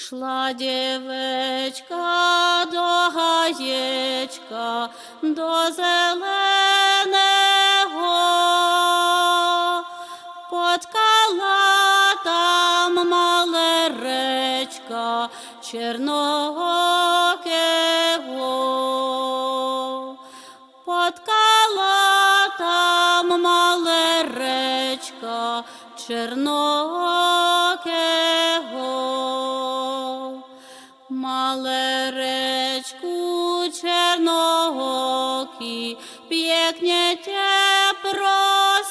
Шла дівечка до гаєчка, до зеленого, Поткала там мале речка черногого. Поткала там мале речка черногого.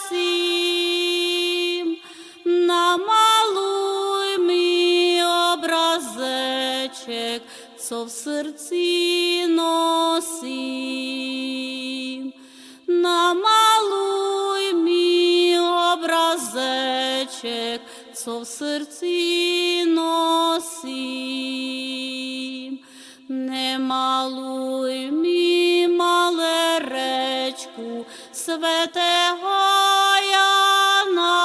Просим, намалуй мій образечек, co в серці носим. Намалуй мій образечек, co в серці. Не малуй мій мале речку, светего Яна.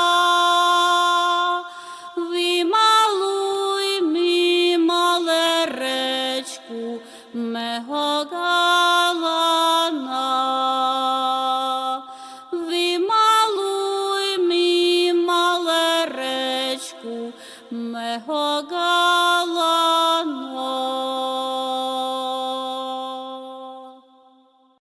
Вималуй мій мале речку, мего галана. Вималуй мій мале речку, мего галана.